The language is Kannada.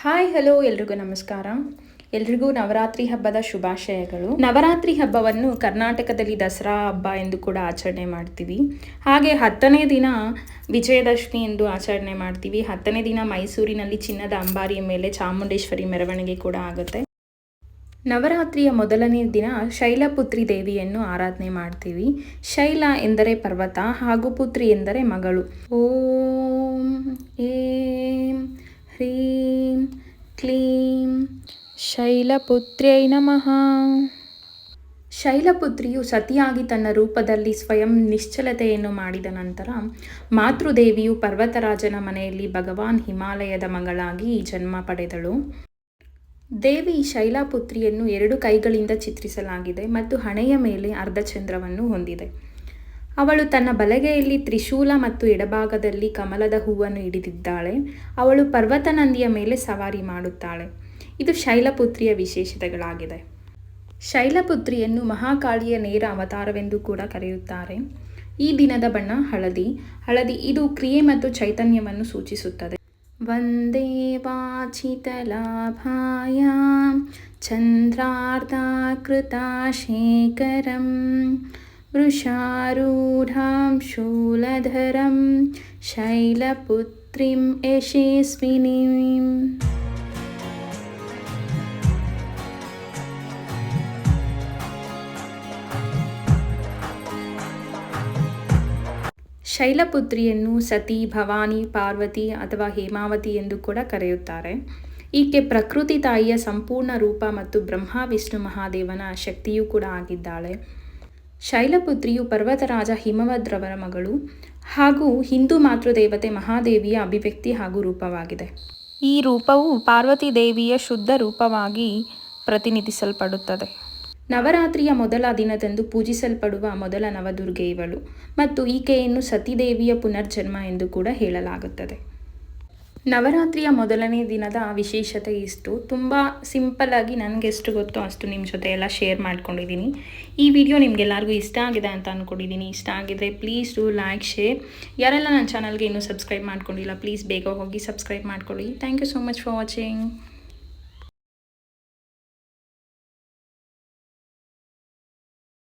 ಹಾಯ್, ಹಲೋ, ಎಲ್ರಿಗೂ ನಮಸ್ಕಾರ. ಎಲ್ರಿಗೂ ನವರಾತ್ರಿ ಹಬ್ಬದ ಶುಭಾಶಯಗಳು. ನವರಾತ್ರಿ ಹಬ್ಬವನ್ನು ಕರ್ನಾಟಕದಲ್ಲಿ ದಸರಾ ಹಬ್ಬ ಎಂದು ಕೂಡ ಆಚರಣೆ ಮಾಡ್ತೀವಿ. ಹಾಗೆ ಹತ್ತನೇ ದಿನ ವಿಜಯದಶಮಿ ಎಂದು ಆಚರಣೆ ಮಾಡ್ತೀವಿ. ಹತ್ತನೇ ದಿನ ಮೈಸೂರಿನಲ್ಲಿ ಚಿನ್ನದ ಅಂಬಾರಿಯ ಮೇಲೆ ಚಾಮುಂಡೇಶ್ವರಿ ಮೆರವಣಿಗೆ ಕೂಡ ಆಗುತ್ತೆ. ನವರಾತ್ರಿಯ ಮೊದಲನೇ ದಿನ ಶೈಲಪುತ್ರಿ ದೇವಿಯನ್ನು ಆರಾಧನೆ ಮಾಡ್ತೀವಿ. ಶೈಲ ಎಂದರೆ ಪರ್ವತ, ಹಾಗೂ ಪುತ್ರಿ ಎಂದರೆ ಮಗಳು. ಓಂ, ಏಂ, ಹ್ರೀಂ ಕ್ಲೀಂ. ಶೈಲಪುತ್ರ್ಯೈ ನಮಃ. ಶೈಲಪುತ್ರಿಯು ಸತಿಯಾಗಿ ತನ್ನ ರೂಪದಲ್ಲಿ ಸ್ವಯಂ ನಿಶ್ಚಲತೆಯನ್ನು ಮಾಡಿದ ನಂತರ ಮಾತೃದೇವಿಯು ಪರ್ವತರಾಜನ ಮನೆಯಲ್ಲಿ ಭಗವಾನ್ ಹಿಮಾಲಯದ ಮಗಳಾಗಿ ಜನ್ಮ ಪಡೆದಳು. ದೇವಿ ಶೈಲಪುತ್ರಿಯನ್ನು ಎರಡು ಕೈಗಳಿಂದ ಚಿತ್ರಿಸಲಾಗಿದೆ ಮತ್ತು ಹಣೆಯ ಮೇಲೆ ಅರ್ಧಚಂದ್ರವನ್ನು ಹೊಂದಿದೆ. ಅವಳು ತನ್ನ ಬಲಗೈಯಲ್ಲಿ ತ್ರಿಶೂಲ ಮತ್ತು ಎಡಭಾಗದಲ್ಲಿ ಕಮಲದ ಹೂವನ್ನು ಹಿಡಿದಿದ್ದಾಳೆ. ಅವಳು ಪರ್ವತ ನಂದಿಯ ಮೇಲೆ ಸವಾರಿ ಮಾಡುತ್ತಾಳೆ. ಇದು ಶೈಲಪುತ್ರಿಯ ವಿಶೇಷತೆಗಳಾಗಿದೆ. ಶೈಲಪುತ್ರಿಯನ್ನು ಮಹಾಕಾಳಿಯ ನೇರ ಅವತಾರವೆಂದು ಕೂಡ ಕರೆಯುತ್ತಾರೆ. ಈ ದಿನದ ಬಣ್ಣ ಹಳದಿ. ಹಳದಿ ಇದು ಕ್ರಿಯೆ ಮತ್ತು ಚೈತನ್ಯವನ್ನು ಸೂಚಿಸುತ್ತದೆ. ವಂದೇ ವಾಚಿತಲಾಭಾಯ ಚಂದ್ರಾರ್ಧಾಕೃತಾಶೇಖರಂ ವೃಷಾರೂಢಾಂ ಶೂಲಧರಂ ಶೈಲಪುತ್ರಿಂ ಯಶಸ್ವಿನೀಂ ಶೈಲಪುತ್ರಿಯನ್ನು ಸತಿ ಭವಾನಿ, ಪಾರ್ವತಿ ಅಥವಾ ಹೇಮಾವತಿ ಎಂದು ಕೂಡ ಕರೆಯುತ್ತಾರೆ. ಈಕೆ ಪ್ರಕೃತಿ ತಾಯಿಯ ಸಂಪೂರ್ಣ ರೂಪ ಮತ್ತು ಬ್ರಹ್ಮ, ವಿಷ್ಣು ಮಹಾದೇವನ ಶಕ್ತಿಯೂ ಕೂಡ ಆಗಿದ್ದಾಳೆ. ಶೈಲಪುತ್ರಿಯು ಪರ್ವತರಾಜ ಹಿಮವದ್ರವರ ಮಗಳು ಹಾಗೂ ಹಿಂದೂ ಮಾತೃದೇವತೆ ಮಹಾದೇವಿಯ ಅಭಿವ್ಯಕ್ತಿ ಹಾಗೂ ರೂಪವಾಗಿದೆ. ಈ ರೂಪವು ಪಾರ್ವತಿ ದೇವಿಯ ಶುದ್ಧ ರೂಪವಾಗಿ ಪ್ರತಿನಿಧಿಸಲ್ಪಡುತ್ತದೆ. ನವರಾತ್ರಿಯ ಮೊದಲ ದಿನದಂದು ಪೂಜಿಸಲ್ಪಡುವ ಮೊದಲ ನವದುರ್ಗೆ ಇವಳು ಮತ್ತು ಈಕೆಯನ್ನು ಸತಿದೇವಿಯ ಪುನರ್ಜನ್ಮ ಎಂದು ಕೂಡ ಹೇಳಲಾಗುತ್ತದೆ. ನವರಾತ್ರಿಯ ಮೊದಲನೇ ದಿನದ ವಿಶೇಷತೆ ಇಷ್ಟು. ತುಂಬ ಸಿಂಪಲ್ಲಾಗಿ ನನಗೆ ಎಷ್ಟು ಗೊತ್ತೋ ಅಷ್ಟು ನಿಮ್ಮ ಜೊತೆ ಎಲ್ಲ ಶೇರ್ ಮಾಡ್ಕೊಂಡಿದ್ದೀನಿ. ಈ ವಿಡಿಯೋ ನಿಮಗೆಲ್ಲರಿಗೂ ಇಷ್ಟ ಆಗಿದೆ ಅಂತ ಅಂದ್ಕೊಂಡಿದ್ದೀನಿ ಇಷ್ಟ ಆಗಿದ್ರೆ ಪ್ಲೀಸ್ ಡೂ ಲೈಕ್ ಶೇರ್ ಯಾರೆಲ್ಲ ನನ್ನ ಚಾನಲ್ಗೆ ಇನ್ನೂ ಸಬ್ಸ್ಕ್ರೈಬ್ ಮಾಡ್ಕೊಂಡಿಲ್ಲ ಪ್ಲೀಸ್ ಬೇಗ ಹೋಗಿ ಸಬ್ಸ್ಕ್ರೈಬ್ ಮಾಡ್ಕೊಳ್ಳಿ. Thank you so much for watching